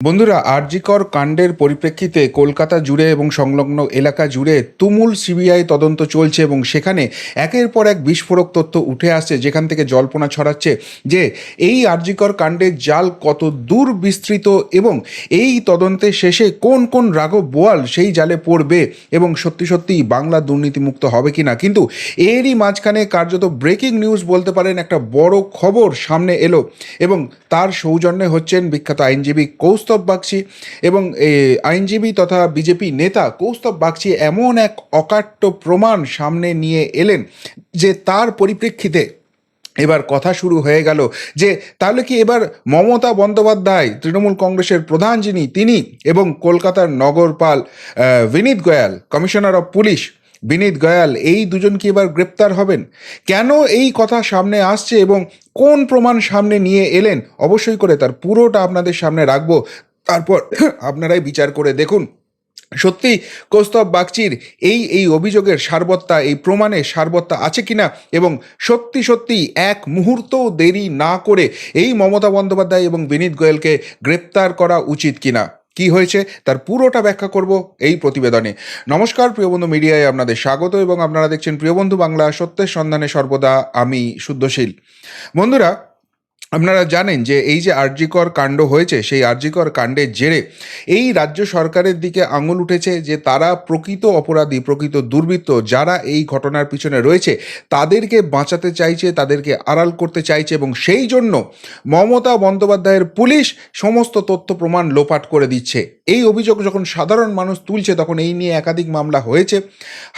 বন্ধুরা, আরজিকর কাণ্ডের পরিপ্রেক্ষিতে কলকাতা জুড়ে এবং সংলগ্ন এলাকা জুড়ে তুমুল সিবিআই তদন্ত চলছে এবং সেখানে একের পর এক বিস্ফোরক তথ্য উঠে আসছে, যেখান থেকে জল্পনা ছড়াচ্ছে যে এই আরজিকর কাণ্ডের জাল কত দূর বিস্তৃত এবং এই তদন্তের শেষে কোন কোন রাঘব বোয়াল সেই জালে পড়বে এবং সত্যি সত্যি বাংলা দুর্নীতিমুক্ত হবে কিনা। কিন্তু এরই মাঝখানে কার্যত ব্রেকিং নিউজ বলতে পারেন একটা বড় খবর সামনে এলো এবং তার সৌজন্যে হচ্ছেন বিখ্যাত আইনজীবী কৌস্তব বাগচি এবং আইনজীবী তথা বিজেপি নেতা কৌস্তব বাগচি এমন এক অকাট্য প্রমাণ সামনে নিয়ে এলেন যে তার পরিপ্রেক্ষিতে এবার কথা শুরু হয়ে গেল যে তাহলে কি এবার মমতা বন্দ্যোপাধ্যায়, তৃণমূল কংগ্রেসের প্রধান যিনি, তিনি এবং কলকাতার নগরপাল Vineet Goyal, commissioner of police বিনীত গোয়াল, এই দুজন কি এবার গ্রেপ্তার হবেন? কেন এই কথা সামনে আসছে এবং কোন প্রমাণ সামনে নিয়ে এলেন? অবশ্যই করে তার পুরোটা আপনাদের সামনে রাখব। তারপর আপনারাই বিচার করে দেখুন। সত্যি, কৌস্তব বাগচির, এই এই অভিযোগের সারবত্তা, এই প্রমাণে সারবত্তা আছে কিনা? এবং সত্যি সত্যি এক মুহূর্তও দেরি না করে এই মমতা বন্দ্যোপাধ্যায় এবং বিনীত গোয়েলকে গ্রেপ্তার করা উচিত কিনা? কি হয়েছে তার পুরোটা ব্যাখ্যা করব এই প্রতিবেদনে। নমস্কার প্রিয়বন্ধু মিডিয়ায় আপনাদের স্বাগত এবং আপনারা দেখছেন প্রিয়বন্ধু বাংলা সত্যের সন্ধানে সর্বদা আমি শুদ্ধশীল। বন্ধুরা আপনারা জানেন যে এই যে আর্যিকর কাণ্ড হয়েছে, সেই আর্যিকর কাণ্ডের জেরে এই রাজ্য সরকারের দিকে আঙুল উঠেছে যে তারা প্রকৃত অপরাধী, প্রকৃত দুর্বৃত্ত যারা এই ঘটনার পিছনে রয়েছে, তাদেরকে বাঁচাতে চাইছে, তাদেরকে আড়াল করতে চাইছে এবং সেই জন্য মমতা বন্দ্যোপাধ্যায়ের পুলিশ সমস্ত তথ্য প্রমাণ লোপাট করে দিচ্ছে। এই অভিযোগ যখন সাধারণ মানুষ তুলছে, তখন এই নিয়ে একাধিক মামলা হয়েছে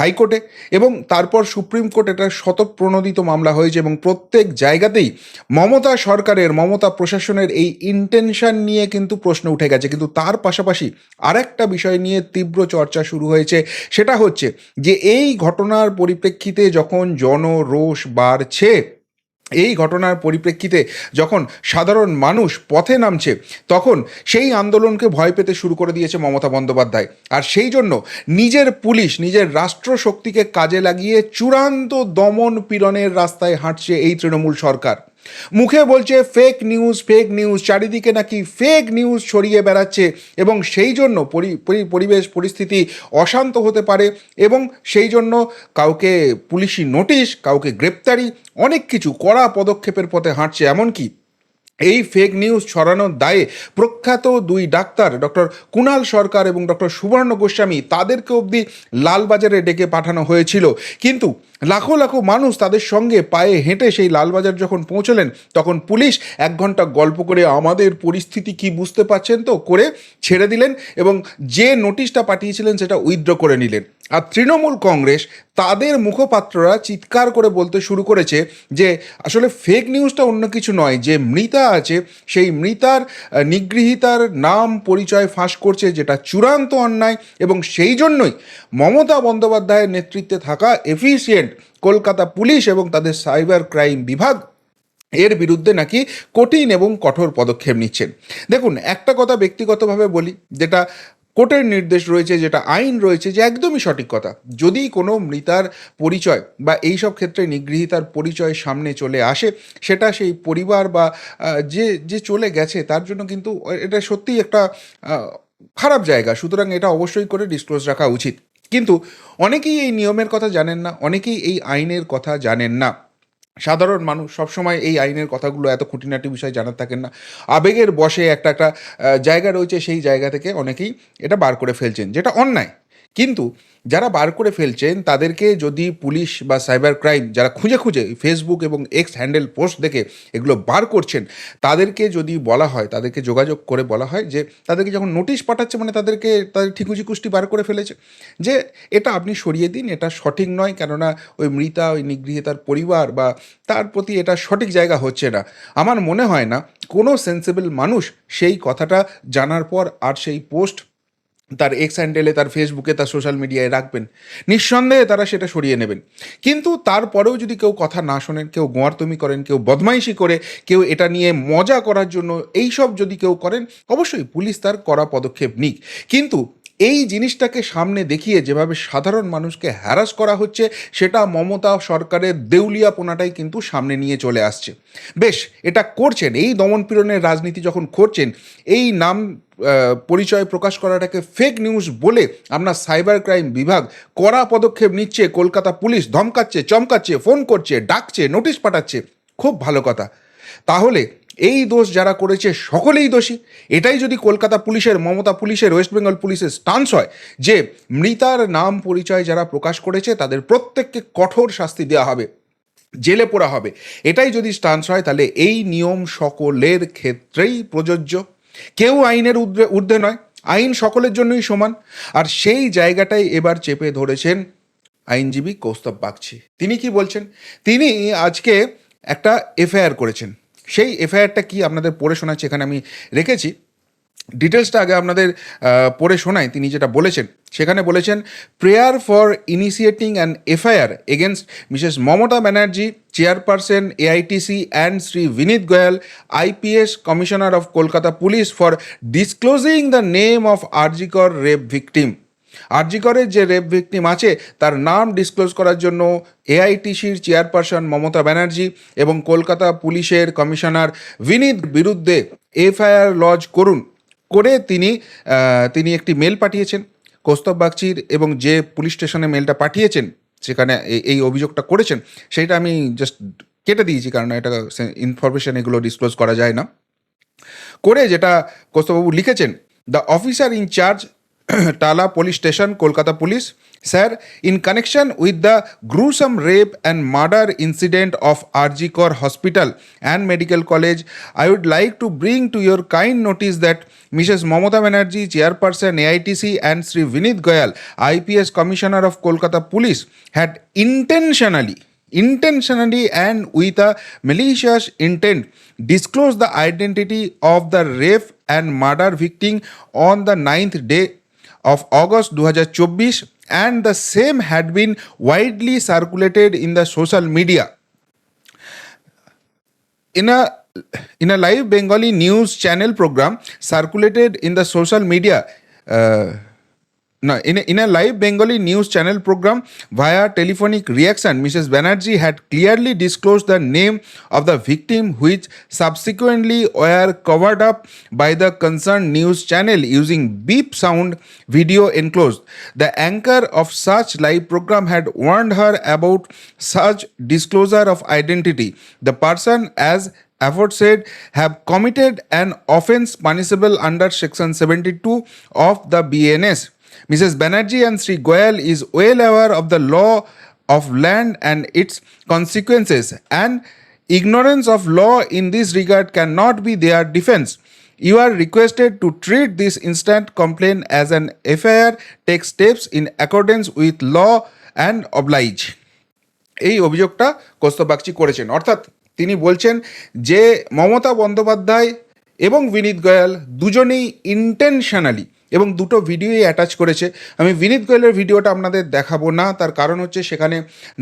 হাইকোর্টে এবং তারপর সুপ্রিম কোর্ট এটা শতপ্রণোদিত মামলা হয়েছে এবং প্রত্যেক জায়গাতেই মমতা সরকারের, মমতা প্রশাসনের এই ইন্টেনশন নিয়ে কিন্তু প্রশ্ন উঠে গেছে। কিন্তু তার পাশাপাশি আরেকটা বিষয় নিয়ে তীব্র চর্চা শুরু হয়েছে, সেটা হচ্ছে যে এই ঘটনার পরিপ্রেক্ষিতে যখন জনরোষ বাড়ছে এই ঘটনার পরিপ্রেক্ষিতে যখন সাধারণ মানুষ পথে নামছে, তখন সেই আন্দোলনকে ভয় পেতে শুরু করে দিয়েছে মমতা বন্দ্যোপাধ্যায়। আর সেই জন্য নিজের পুলিশ, নিজের রাষ্ট্রশক্তিকে কাজে লাগিয়ে চূড়ান্ত দমন পীড়নের রাস্তায় হাঁটছে এই তৃণমূল সরকার। মুখে বলছে ফেক নিউজ ফেক নিউজ চারিদিকে নাকি ফেক নিউজ ছড়িয়ে বেড়াচ্ছে এবং সেই জন্য পরি- পরি- পরিবেশ, পরিস্থিতি অশান্ত হতে পারে এবং সেই জন্য কাউকে পুলিশি নোটিশ কাউকে গ্রেপ্তারি, অনেক কিছু কড়া পদক্ষেপের পথে হাঁটছে। এমনকি এই ফেক নিউজ ছড়ানোর দায়ে প্রখ্যাত দুই ডাক্তার, ডক্টর কুণাল সরকার এবং ডক্টর সুবর্ণ গোস্বামী, তাদেরকে অবধি লালবাজারে ডেকে পাঠানো হয়েছিল। কিন্তু লাখো লাখো মানুষ তাদের সঙ্গে পায়ে হেঁটে সেই লালবাজার যখন পৌঁছলেন, তখন পুলিশ এক ঘণ্টা গল্প করে আমাদের পরিস্থিতি কি বুঝতে পারছেন তো করে ছেড়ে দিলেন এবং যে নোটিশটা পাঠিয়েছিলেন সেটা উইথড্র করে নিলেন। আর তৃণমূল কংগ্রেস তাদের মুখপাত্ররা চিৎকার করে বলতে শুরু করেছে যে, আসলে ফেক নিউজটা অন্য কিছু নয়, যে মৃতা আছে, সেই মৃতার নিগৃহীতার নাম পরিচয় ফাঁস করছে, যেটা চূড়ান্ত অন্যায় এবং সেই জন্যই মমতা বন্দ্যোপাধ্যায়ের নেতৃত্বে থাকা এফিসিয়েন্ট কলকাতা পুলিশ এবং তাদের সাইবার ক্রাইম বিভাগ এর বিরুদ্ধে নাকি কঠিন এবং কঠোর পদক্ষেপ নিচ্ছেন দেখুন, একটা কথা ব্যক্তিগতভাবে বলি, যেটা কোর্টের নির্দেশ রয়েছে, যেটা আইন রয়েছে, যে একদমই সঠিক কথা। যদি কোনো মৃতার পরিচয় বা এই সব ক্ষেত্রে নিগৃহীতার পরিচয় সামনে চলে আসে, সেটা সেই পরিবার বা যে যে চলে গেছে, তার জন্য কিন্তু এটা সত্যিই একটা খারাপ জায়গা। সুতরাং এটা অবশ্যই করে ডিসক্লোজ রাখা উচিত। কিন্তু অনেকেই এই নিয়মের কথা জানেন না, অনেকেই এই আইনের কথা জানেন না। সাধারণ মানুষ সবসময় এই আইনের কথাগুলো এত খুঁটিনাটি বিষয় জানা থাকেন না। আবেগের বসে একটা একটা জায়গা রয়েছে সেই জায়গা থেকে অনেকেই এটা বার করে ফেলছেন, যেটা অন্যায়। কিন্তু যারা বার করে ফেলছেন, তাদেরকে যদি পুলিশ বা সাইবার ক্রাইম যারা খুঁজে খুঁজে ফেসবুক এবং এক্স হ্যান্ডেল পোস্ট দেখে এগুলো বার করছেন, তাদেরকে যদি বলা হয়, তাদেরকে যোগাযোগ করে বলা হয় যে, তাদেরকে যখন নোটিশ পাঠাচ্ছে মানে তাদেরকে তাদের ঠিকুজি কুষ্টি বার করে ফেলেছে। যে এটা আপনি সরিয়ে দিন, এটা সঠিক নয় কেননা ওই মৃতা, ওই নিগৃহীতার পরিবার বা তার প্রতি এটা সঠিক জায়গা হচ্ছে না। আমার মনে হয় না, কোনো সেন্সিবল মানুষ সেই কথাটা জানার পর আর সেই পোস্ট তার এক্স হ্যান্ডেলে তার ফেসবুকে তার সোশ্যাল মিডিয়ায় রাখবেন। নিঃসন্দেহে তারা সেটা সরিয়ে নেবেন। কিন্তু তারপরেও যদি কেউ কথা না শোনেন, কেউ গোয়ারতমি করেন, কেউ বদমাইশি করে, কেউ এটা নিয়ে মজা করার জন্য এইসব যদি কেউ করেন, অবশ্যই পুলিশ তার করা পদক্ষেপ নিক। কিন্তু এই জিনিসটাকে সামনে দেখিয়ে যেভাবে সাধারণ মানুষকে হ্যারাস করা হচ্ছে, সেটা মমতা সরকারের দেউলিয়াপনাটাই কিন্তু সামনে নিয়ে চলে আসছে। বেশ, এটা করছেন। এই দমনপীড়নের রাজনীতি যখন করছেন, এই নাম পরিচয় প্রকাশ করাটাকে ফেক নিউজ বলে আপনার সাইবার ক্রাইম বিভাগ কড়া পদক্ষেপ নিচ্ছে, কলকাতা পুলিশ ধমকাচ্ছে, চমকাচ্ছে ফোন করছে, ডাকছে নোটিশ পাঠাচ্ছে। খুব ভালো কথা। তাহলে এই দোষ যারা করেছে সকলেই দোষী। এটাই যদি কলকাতা পুলিশের, মমতা পুলিশের ওয়েস্ট বেঙ্গল পুলিশের স্টান্স হয় যে মৃতার নাম পরিচয় যারা প্রকাশ করেছে, তাদের প্রত্যেককে কঠোর শাস্তি দেওয়া হবে, জেলে পোড়া হবে। এটাই যদি স্টান্স হয়, তাহলে এই নিয়ম সকলের ক্ষেত্রেই প্রযোজ্য। কেউ আইনের ঊর্ধ্বে ঊর্ধ্বে নয়, আইন সকলের জন্যই সমান। আর সেই জায়গাটাই এবার চেপে ধরেছেন আইনজীবী কৌস্তব বাগচি। তিনি কি বলছেন? তিনি আজকে একটা এফআইআর করেছেন। সেই এফআইআরটা কি আপনাদের পড়ে শোনাচ্ছি, এখানে আমি রেখেছি। ডিটেলসটা আগে আপনাদের পড়ে শোনাই। তিনি যেটা বলেছেন, সেখানে বলেছেন prayer for initiating an FIR against Mrs Mamata Banerjee chairperson AITC and Shri Vineet Goyal IPS commissioner of Kolkata police for disclosing the name of R G Kar rape victim আরজিকরের যে রেপ ভিকটিম আছে, তার নাম disclose করার জন্য এআইটিসির chairperson Mamata Banerjee এবং কলকাতা পুলিশের commissioner বিনীত বিরুদ্ধে এফআইআর লজ করুন। করে তিনি তিনি একটি মেল পাঠিয়েছেন, কৌস্তব বাগচির এবং যে পুলিশ স্টেশনে মেলটা পাঠিয়েছেন, সেখানে এই- অভিযোগটা করেছেন, সেটা আমি জাস্ট কেটে দিয়েছি, কারণ এটা ইনফরমেশন এগুলো ডিসক্লোজ করা যায় না। করে যেটা কৌস্তবাবু লিখেছেন the officer in charge Tala Police Station, Kolkata Police. Sir, in connection with the gruesome rape and murder incident of RG Kaur Hospital and Medical College, I would like to bring to your kind notice that Mrs. Mamata Banerjee, Chairperson AITC and Sri Vinod Goyal, IPS Commissioner of Kolkata Police, had intentionally intentionally and with a malicious intent disclosed the identity of the rape and murder victim on the ninth day of August 2024 and the same had been widely circulated in the social media. In a in a live bengali news channel program circulated in the social media uh, no, in a, in a live Bengali news channel program via telephonic reaction, Mrs. Banerjee had clearly disclosed the name of the victim, which subsequently were covered up by the concerned news channel using beep sound video enclosed. The anchor of such live program had warned her about such disclosure of identity. The person, as aforesaid have committed an offence punishable under section 72 of the BNS. Mrs. Banerjee and Sri Goyal is well aware of the law of land and its consequences and ignorance of law in this regard cannot be their defense. You are requested to treat this instant complaint as an FIR, take steps in accordance with law and oblige. এই অভিযোগটা কৌস্তব বাগচি করেছেন অর্থাৎ তিনি বলছেন যে মমতা বন্দ্যোপাধ্যায় এবং বিনীত গোয়াল দুজনেই ইন্টেনশনালি এবং দুটো ভিডিওই অ্যাটাচ করেছে। আমি বিনীত গোয়েলের ভিডিওটা আপনাদের দেখাবো না, তার কারণ হচ্ছে সেখানে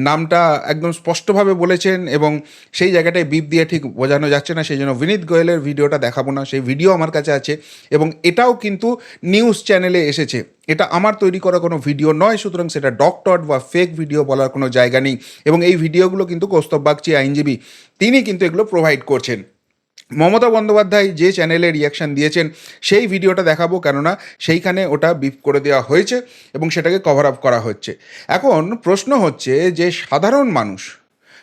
নামটা একদম স্পষ্টভাবে বলেছেন এবং সেই জায়গাটায় বিপ দিয়ে ঠিক বোঝানো যাচ্ছে না, সেই জন্য বিনীত গোয়েলের ভিডিওটা দেখাবো না, সেই ভিডিও আমার কাছে আছে এবং এটাও কিন্তু নিউজ চ্যানেলে এসেছে। এটা আমার তৈরি করা কোনো ভিডিও নয়, সুতরাং সেটা ডক্টর বা ফেক ভিডিও বলার কোনো জায়গা নেই এবং এই ভিডিওগুলো কিন্তু কৌস্তব বাগচি আইনজীবী, তিনি কিন্তু এগুলো প্রোভাইড করছেন। মমতা বন্দ্যোপাধ্যায় যে চ্যানেলে রিয়াকশান দিয়েছেন, সেই ভিডিওটা দেখাবো, কেননা সেইখানে ওটা বিপ করে দেওয়া হয়েছে এবং সেটাকে কভার আপ করা হচ্ছে। এখন প্রশ্ন হচ্ছে যে সাধারণ মানুষ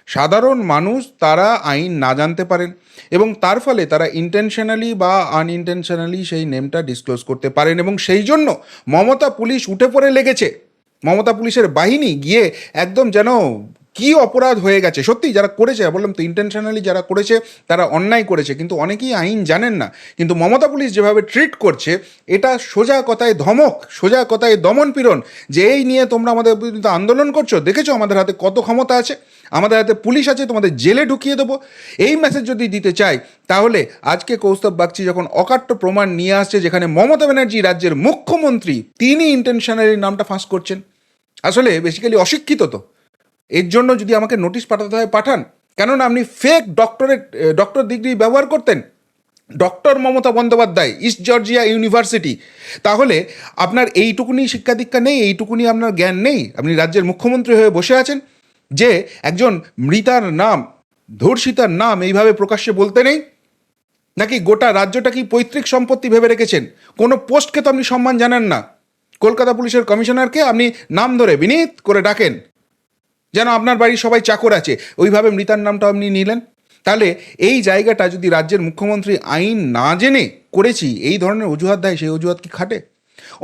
সাধারণ মানুষ তারা আইন না জানতে পারেন এবং তার ফলে তারা ইন্টেনশনালি বা আনইনটেনশনালি সেই নেমটা ডিসক্লোজ করতে পারেন এবং সেই জন্য মমতা পুলিশ উঠে পড়ে লেগেছে। মমতা পুলিশের বাহিনী গিয়ে একদম যেন কি অপরাধ হয়ে গেছে? সত্যি যারা করেছে বললাম তো ইন্টেনশনালি যারা করেছে, তারা অন্যায় করেছে, কিন্তু অনেকেই আইন জানেন না। কিন্তু মমতা পুলিশ যেভাবে ট্রিট করছে, এটা সোজা কথায় ধমক, সোজা কথায় দমন পীড়ন, যে এই নিয়ে তোমরা আমাদের বিরুদ্ধে আন্দোলন করছ, দেখেছ আমাদের হাতে কত ক্ষমতা আছে? আমাদের হাতে পুলিশ আছে, তোমাদের জেলে ঢুকিয়ে দেবো। এই মেসেজ যদি দিতে চাই, তাহলে আজকে কৌস্তব বাগচি যখন অকাট্য প্রমাণ নিয়ে আসছে, যেখানে মমতা ব্যানার্জি রাজ্যের মুখ্যমন্ত্রী, তিনি ইন্টেনশনালি নামটা ফাঁস করছেন। আসলে বেসিক্যালি অশিক্ষিত তো। এর জন্য যদি আমাকে নোটিশ পাঠাতে হয়, পাঠান। কেননা আপনি ফেক ডক্টরেট ডক্টর ডিগ্রি ব্যবহার করতেন। Doctor Mamata Bandyopadhyay East Georgia University তাহলে আপনার এইটুকুনি শিক্ষা দীক্ষা নেই, এইটুকুনি আপনার জ্ঞান নেই। আপনি রাজ্যের মুখ্যমন্ত্রী হয়ে বসে আছেন যে একজন মৃতার নাম, ধর্ষিতার নাম এইভাবে প্রকাশ্যে বলতে নেই। নাকি গোটা রাজ্যটা কি পৈতৃক সম্পত্তি ভেবে রেখেছেন? কোনো পোস্টকে তো আপনি সম্মান জানান না। কলকাতা পুলিশের কমিশনারকে আপনি নাম ধরে বিনীত করে ডাকেন। যেন আপনার বাড়ির সবাই চাকর আছে। ওইভাবে মৃতার নামটা আপনি নিলেন। তাহলে এই জায়গাটা যদি রাজ্যের মুখ্যমন্ত্রী আইন না জেনে করেছি, এই ধরনের অজুহাত দেয়, সেই অজুহাত কি খাটে?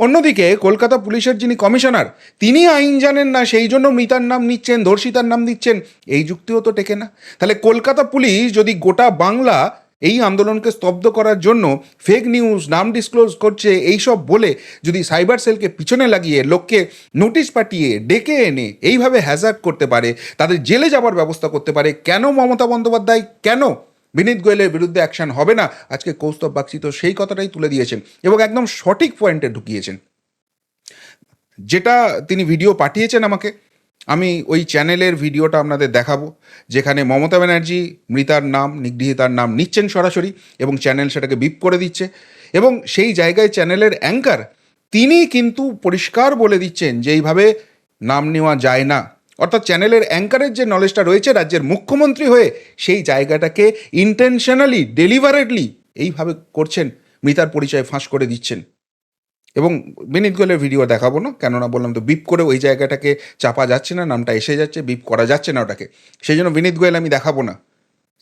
অন্যদিকে কলকাতা পুলিশের যিনি কমিশনার, তিনি আইন জানেন না, সেই জন্য মৃতার নাম নিচ্ছেন ধর্ষিতার নাম দিচ্ছেন, এই যুক্তিও তো টেকে না। তাহলে কলকাতা পুলিশ যদি গোটা বাংলা এই আন্দোলনকে স্তব্ধ করার জন্য ফেক নিউজ নাম ডিসক্লোজ করছে, এইসব বলে যদি সাইবার সেলকে পিছনে লাগিয়ে লোককে নোটিশ পাঠিয়ে ডেকে এনে এইভাবে হ্যাজার্ড করতে পারে, তাদের জেলে যাবার ব্যবস্থা করতে পারে, কেন মমতা বন্দ্যোপাধ্যায়, কেন বিনীত গোয়েলের বিরুদ্ধে অ্যাকশন হবে না? আজকে কৌস্তব বাগচি তো সেই কথাটাই তুলে দিয়েছেন এবং একদম সঠিক পয়েন্টে ঢুকিয়েছেন। যেটা তিনি ভিডিও পাঠিয়েছেন আমাকে আমি ওই চ্যানেলের ভিডিওটা আপনাদের দেখাবো, যেখানে মমতা ব্যানার্জি, মৃতার নাম, নিগৃহীতার নাম নিচ্ছেন সরাসরি এবং চ্যানেল সেটাকে বিপ করে দিচ্ছে। এবং সেই জায়গায় চ্যানেলের অ্যাঙ্কার তিনি কিন্তু পরিষ্কার বলে দিচ্ছেন যে এইভাবে নাম নেওয়া যায় না। অর্থাৎ চ্যানেলের অ্যাঙ্কারের যে নলেজটা রয়েছে রাজ্যের মুখ্যমন্ত্রী হয়ে সেই জায়গাটাকে ইন্টেনশনালি ডেলিভারেডলি এইভাবে করছেন, মৃতার পরিচয় ফাঁস করে দিচ্ছেন। এবং বিনীত গোয়েলের ভিডিও দেখাবো না, কেননা বললাম তো বিপ করে ওই জায়গাটাকে চাপা যাচ্ছে না, নামটা এসে যাচ্ছে, বিপ করা যাচ্ছে না ওটাকে। সেই জন্য বিনীত গোয়েল আমি দেখাবো না।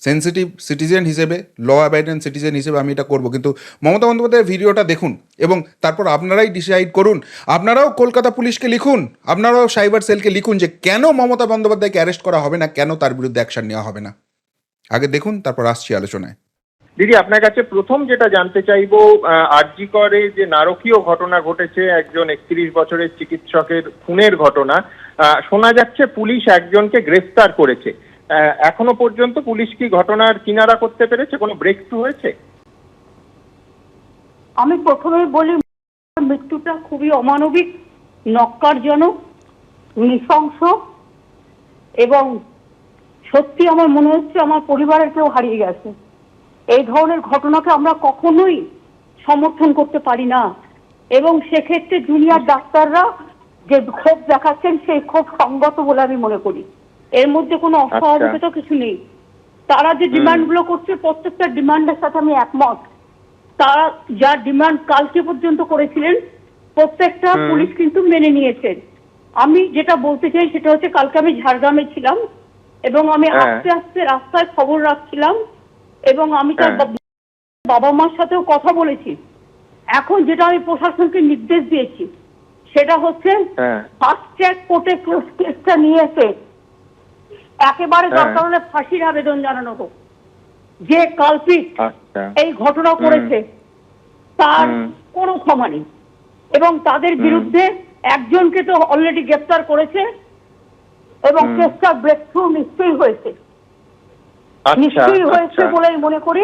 সেন্সিটিভ সিটিজেন হিসেবে ল অ্যাবাইডেন্স সিটিজেন হিসেবে আমি এটা করব। কিন্তু মমতা বন্দ্যোপাধ্যায়ের ভিডিওটা দেখুন এবং তারপর আপনারাই ডিসাইড করুন। আপনারাও কলকাতা পুলিশকে লিখুন, আপনারাও সাইবার সেলকে লিখুন যে কেন মমতা বন্দ্যোপাধ্যায়কে অ্যারেস্ট করা হবে না, কেন তার বিরুদ্ধে অ্যাকশন নেওয়া হবে না। আগে দেখুন, তারপর আসছি আলোচনায়। দিদি, আপনার কাছে প্রথম যেটা জানতে চাইব আরজি করে যে নারকীয় ঘটনা ঘটেছে একজন একত্রিশ বছরের চিকিৎসকের খুনের ঘটনা শোনা যাচ্ছে পুলিশ একজনকে গ্রেফতার করেছে। এখনও পর্যন্ত পুলিশ কি ঘটনার কিনারা করতে পেরেছে? কোনো ব্রেক থ্রু হয়েছে? আমি প্রথমেই বলি, মৃত্যুটা খুবই অমানবিক, নক্কারজনক, নৃশংস এবং সত্যি আমার মনে হচ্ছে আমার পরিবারের কেউ হারিয়ে গেছে। এই ধরনের ঘটনাকে আমরা কখনোই সমর্থন করতে পারি না। এবং সেক্ষেত্রে জুনিয়র ডাক্তাররা যে ক্ষোভ দেখাচ্ছেন সেই ক্ষোভ সঙ্গত বলে আমি মনে করি। এর মধ্যে কোনো অস্বাভাবিকতা কিছু নেই। তারা যে ডিমান্ডগুলো করছে প্রত্যেকটা ডিমান্ডের সাথে আমি একমত। তারা যা ডিমান্ড কালকে পর্যন্ত করেছিলেন প্রত্যেকটা পুলিশ কিন্তু মেনে নিয়েছেন। আমি যেটা বলতে চাই সেটা হচ্ছে কালকে আমি ঝাড়গ্রামে ছিলাম এবং আমি হ্যাঁ। আস্তে আস্তে রাস্তায় খবর রাখছিলাম এবং আমি তার হ্যাঁ। বাবা মার সাথেও কথা বলেছি। এখন যেটা আমি প্রশাসনকে নির্দেশ দিয়েছি সেটা হচ্ছে ফার্স্ট ট্র্যাক কোর্টে কেসটা নিয়ে এসে একেবারে হ্যাঁ। দরকার হলে ফাঁসির আবেদন জানানো হোক। যে কালপিট আচ্ছা। এই ঘটনা করেছে তার কোনো ক্ষমা নেই। এবং তাদের বিরুদ্ধে একজনকে তো অলরেডি গ্রেফতার করেছে এবং কেসটা ব্রেক থ্রু নিশ্চয়ই হয়েছে। নিশ্চয়ই হয়েছে আচ্ছা বলেই মনে করি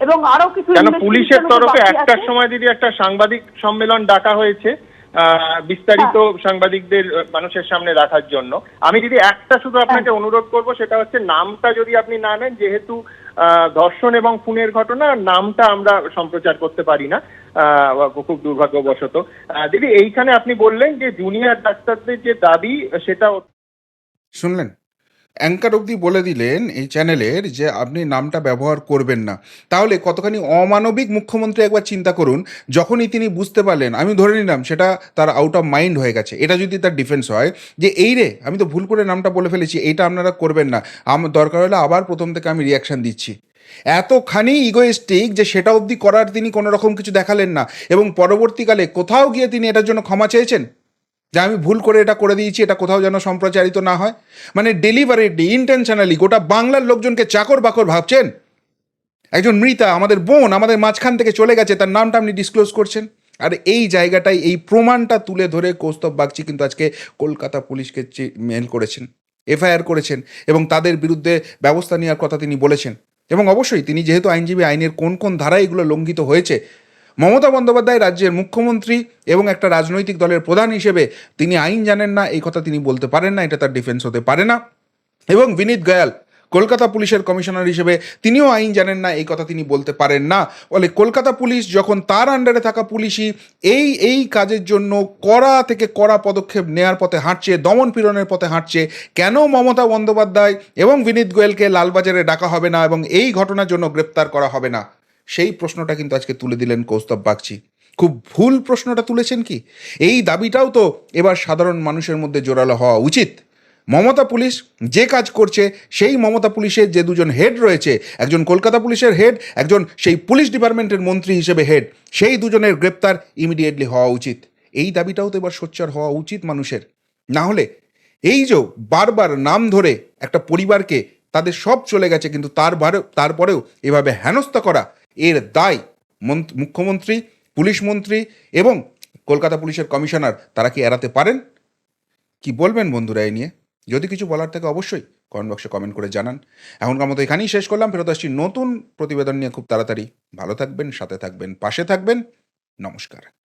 এবং আরও কিছু কেন পুলিশের তরফে একটার সময় দিদি একটা সাংবাদিক সম্মেলন ডাকা হয়েছে আহ, বিস্তারিত হ্যাঁ। সাংবাদিকদের মানুষের সামনে রাখার জন্য আমি যদি একটা শুধু আপনাকে হ্যাঁ। অনুরোধ করব সেটা হচ্ছে নামটা যদি আপনি না নেন যেহেতু আহ, ধর্ষণ এবং খুনের ঘটনা নামটা আমরা সম্প্রচার করতে পারি না আহ, খুব দুর্ভাগ্যবশত আহ, দিদি এইখানে আপনি বললেন যে জুনিয়র ডাক্তারদের যে দাবি সেটা শুনলেন অ্যাঙ্কার অবধি বলে দিলেন এই চ্যানেলের যে আপনি নামটা ব্যবহার করবেন না। তাহলে কতখানি অমানবিক মুখ্যমন্ত্রী একবার চিন্তা করুন, যখনই তিনি বুঝতে পারলেন, আমি ধরে নিলাম সেটা তার আউট অফ মাইন্ড হয়ে গেছে। এটা যদি তার ডিফেন্স হয় যে, এই রে, আমি তো ভুল করে নামটা বলে ফেলেছি এইটা আপনারা করবেন না। আমার দরকার হলে আবার প্রথম থেকে আমি রিয়াকশন দিচ্ছি। এতখানি ইগোয়েস্টিক যে সেটা অবধি করার তিনি কোনো রকম কিছু দেখালেন না। এবং পরবর্তীকালে কোথাও গিয়ে তিনি এটার জন্য ক্ষমা চেয়েছেন? যে আমি ভুল করে এটা করে দিয়েছি, এটা কোথাও যেন সম্প্রচারিত না হয়। মানে ডেলিভারিটি ইন্টেনশনালি গোটা বাংলার লোকজনকে চাকর বাকর ভাবছেন। একজন মৃতা, আমাদের বোন, আমাদের মাঝখান থেকে চলে গেছে, তার নামটা আপনি ডিসক্লোজ করছেন। আর এই জায়গাটায়, এই প্রমাণটা তুলে ধরে কৌস্তব বাগচি কিন্তু আজকে কলকাতা পুলিশকে মেল করেছেন, এফআইআর করেছেন এবং তাদের বিরুদ্ধে ব্যবস্থা নেওয়ার কথা তিনি বলেছেন। এবং অবশ্যই তিনি যেহেতু আইনজীবী, আইনের কোন কোন ধারায় এগুলো লঙ্ঘিত হয়েছে মমতা বন্দ্যোপাধ্যায় রাজ্যের মুখ্যমন্ত্রী এবং একটা রাজনৈতিক দলের প্রধান হিসেবে তিনি আইন জানেন না, এই কথা তিনি বলতে পারেন না, এটা তার ডিফেন্স হতে পারে না। এবং বিনীত গয়াল, কলকাতা পুলিশের কমিশনার হিসেবে তিনিও আইন জানেন না, এই কথা তিনি বলতে পারেন না। বলে কলকাতা পুলিশ যখন তার আন্ডারে থাকা পুলিশই এই এই কাজের জন্য কড়া থেকে কড়া পদক্ষেপ নেয়ার পথে হাঁটছে, দমন পীড়নের পথে হাঁটছে, কেন মমতা বন্দ্যোপাধ্যায় এবং বিনীত গোয়েলকে লালবাজারে ডাকা হবে না এবং এই ঘটনার জন্য গ্রেপ্তার করা হবে না? সেই প্রশ্নটা কিন্তু আজকে তুলে দিলেন কৌস্তব বাগচি। খুব ভুল প্রশ্নটা তুলেছেন কি? এই দাবিটাও তো এবার সাধারণ মানুষের মধ্যে জোরালো হওয়া উচিত। মমতা পুলিশ যে কাজ করছে, সেই মমতা পুলিশের যে দুজন হেড রয়েছে, একজন কলকাতা পুলিশের হেড, একজন সেই পুলিশ ডিপার্টমেন্টের মন্ত্রী হিসেবে হেড, সেই দুজনের গ্রেপ্তার ইমিডিয়েটলি হওয়া উচিত। এই দাবিটাও তো এবার সোচ্চার হওয়া উচিত মানুষের। না হলে এই যে বারবার নাম ধরে একটা পরিবারকে তাদের সব চলে গেছে, কিন্তু তারপরে তারপরেও এভাবে হেনস্থা করা এর দায় মুখ্যমন্ত্রী, পুলিশ মন্ত্রী এবং কলকাতা পুলিশের কমিশনার, তারা কি এড়াতে পারেন? কি বলবেন বন্ধুরা এই নিয়ে? যদি কিছু বলার থাকে অবশ্যই কমেন্ট বক্সে কমেন্ট করে জানান। এখনকার মতো এখানেই শেষ করলাম। ফেরত আসছি নতুন প্রতিবেদন নিয়ে খুব তাড়াতাড়ি। ভালো থাকবেন, সাথে থাকবেন, পাশে থাকবেন। নমস্কার।